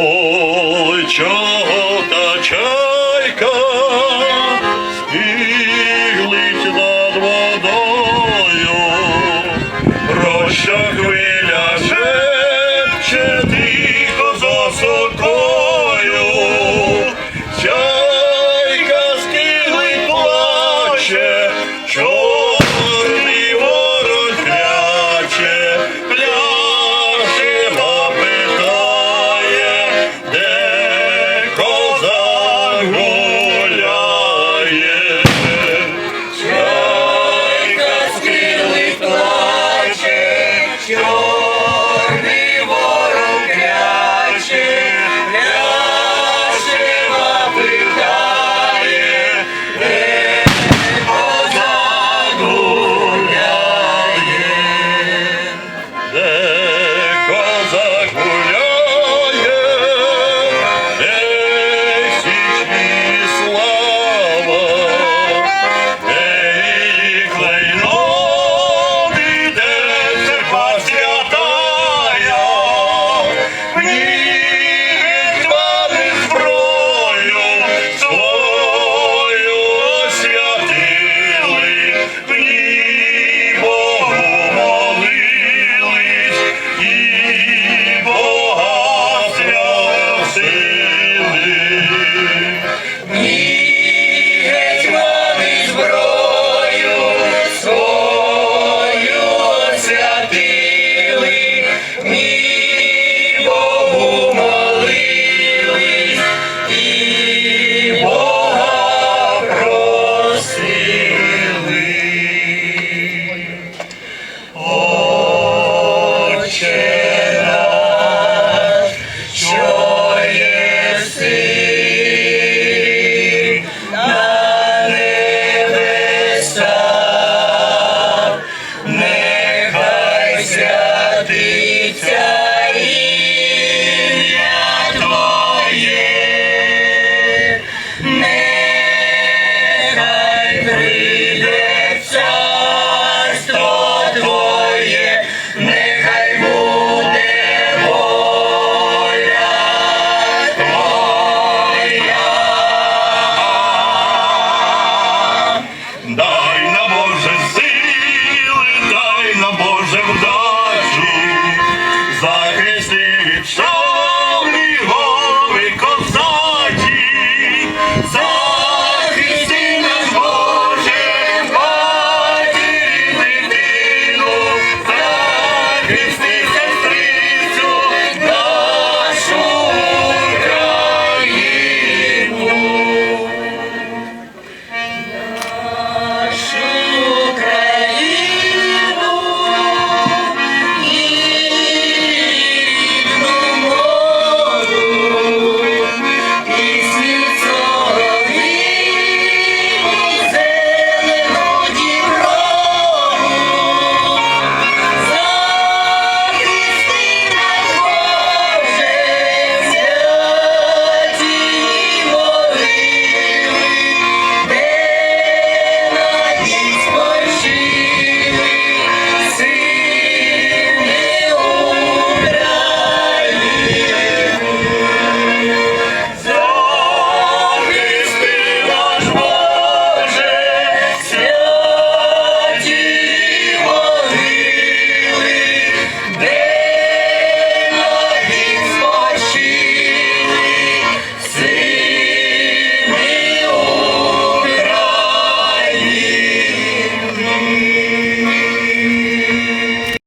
Ой, чого та чайка спіглить над водою, проща святиться.